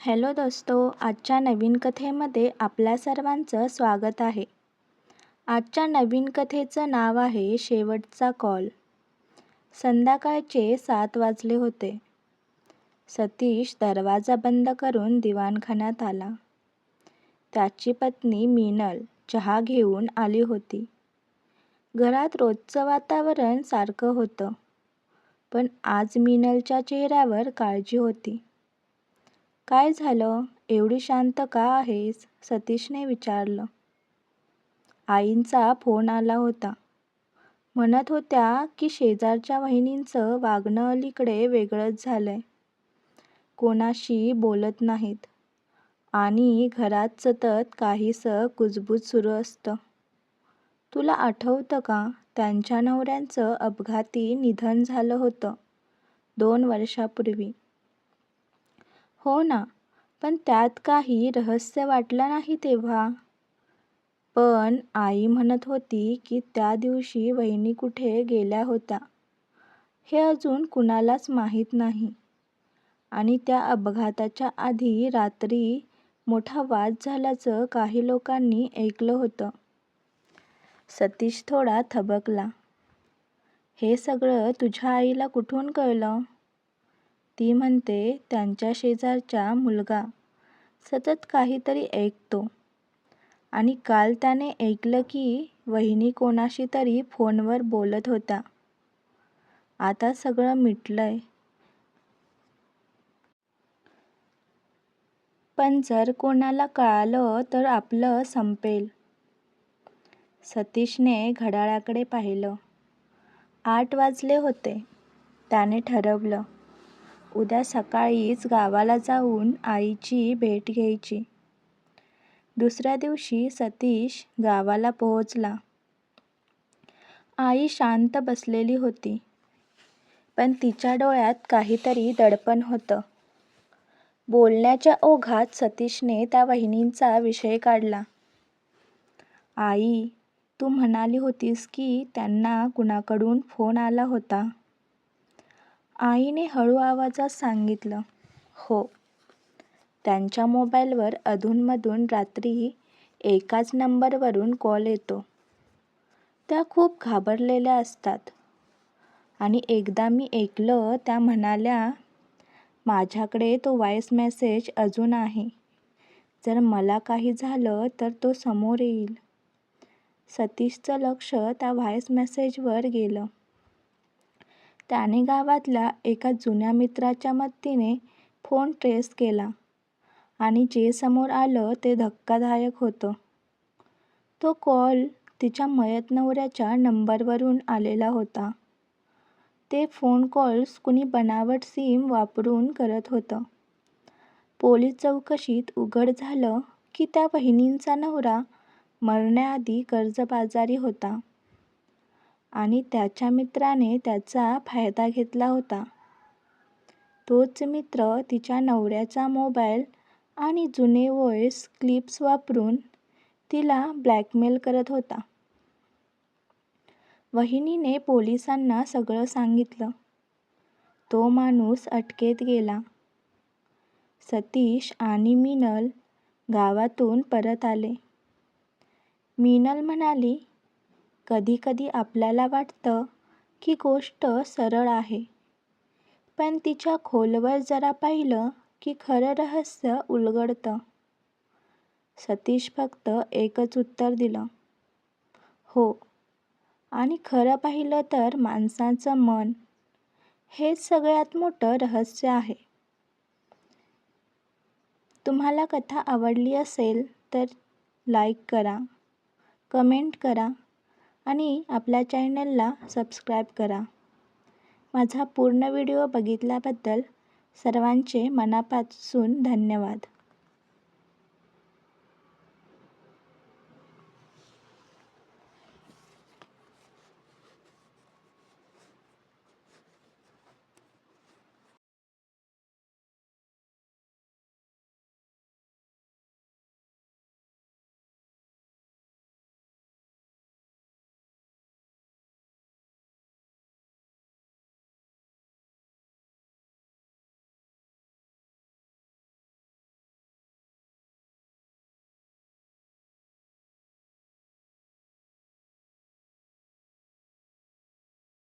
Hello दोस्तो आजच्या नवीन कथेमध्ये आपल्या सर्वांचं स्वागत आहे. आजच्या नवीन कथेचं नाव आहे शेवटचा कॉल. संध्याकाळचे सात वाजले होते. सतीश दरवाजा बंद करून दिवाणखान्यात आला. त्याची पत्नी मीनल चहा घेऊन आली होती. घरात रोजचं वातावरण सारखं होतं. पण आज मीनलच्या चेहऱ्यावर काळजी होती. काय झालं? एवढी शांत का आहेस? सतीशने विचारलं. आईंचा फोन आला होता. म्हणत होत्या की शेजारच्या वहिनींचं वागणं अलीकडे वेगळंच झालंय. कोणाशी बोलत नाहीत. आणि घरात सतत काहीसं कुजबूज सुरू असतं. तुला आठवतं का? त्यांच्या नवऱ्यांचं अपघाती निधन झालं होतं. दोन वर्षापूर्वी. हो ना. पण त्यात काही रहस्य वाटलं नाही तेव्हा. पण आई म्हणत होती की त्या दिवशी वहिनी कुठे गेल्या होत्या. हे अजून कुणालाच माहीत नाही. आणि त्या अपघाताच्या आधी रात्री मोठा वाद झाल्याचं काही लोकांनी ऐकलं होतं. सतीश थोडा थबकला. हे सगळं तुझ्या आईला कुठून कळलं? ती म्हणते त्यांच्या शेजारचा मुलगा सतत काहीतरी ऐकतो. आणि काल त्याने ऐकलं की वहिनी कोणाशी तरी फोनवर बोलत होत्या. आता सगळं मिटलंय. पण जर कोणाला कळालं तर आपलं संपेल. सतीशने घड्याळाकडे पाहिलं. आठ वाजले होते. त्याने ठरवलं उद्या सकाळीच गावाला जाऊन आईची भेट घ्यायची. दुसऱ्या दिवशी सतीश गावाला पोहोचला. आई शांत बसलेली होती पण तिच्या डोळ्यात काहीतरी दडपण होतं. बोलण्याच्या ओघात सतीशने त्या वहिनींचा विषय काढला. आई तू म्हणाली होतीस की त्यांना कुणाकडून फोन आला होता? आईने हळू आवाजात सांगितलं हो. त्यांच्या मोबाईलवर अधूनमधून रात्री एकाच नंबरवरून कॉल येतो. त्या खूप घाबरलेल्या असतात. आणि एकदा मी ऐकलं त्या म्हणाल्या माझ्याकडे तो व्हॉइस मेसेज अजून आहे. जर मला काही झालं तर तो समोर येईल. सतीशचं लक्ष त्या व्हॉईस मेसेजवर गेलं. त्याने गावातल्या एका जुन्या मित्राच्या मदतीने फोन ट्रेस केला. आणि जे समोर आलं ते धक्कादायक होतं. तो कॉल तिच्या मयत नवऱ्याच्या नंबरवरून आलेला होता. ते फोन कॉल्स कुणी बनावट सिम वापरून करत होतं. पोलीस चौकशीत उघड झालं की त्या वहिनींचा नवरा मरण्याआधी कर्जबाजारी होता. आणि त्याच्या मित्राने त्याचा फायदा घेतला होता. तोच मित्र तिच्या नवऱ्याचा मोबाईल आणि जुने व्हॉईस क्लिप्स वापरून तिला ब्लॅकमेल करत होता. वहिनीने पोलिसांना सगळं सांगितलं. तो माणूस अटकेत गेला. सतीश आणि मीनल गावातून परत आले. मीनल म्हणाली कधीकधी आपल्याला वाटतं की गोष्ट सरळ आहे. पण तिच्या खोलवर जरा पाहिलं की खरं रहस्य उलगडतं. सतीश फक्त एकच उत्तर दिलं. हो. आणि खरं पाहिलं तर माणसाचं मन. हेच सगळ्यात मोठं रहस्य आहे. तुम्हाला कथा आवडली असेल तर लाईक करा कमेंट करा. आणि आपल्या चॅनलला सबस्क्राईब करा. माझा पूर्ण व्हिडिओ बघितल्याबद्दल सर्वांचे मनापासून धन्यवाद.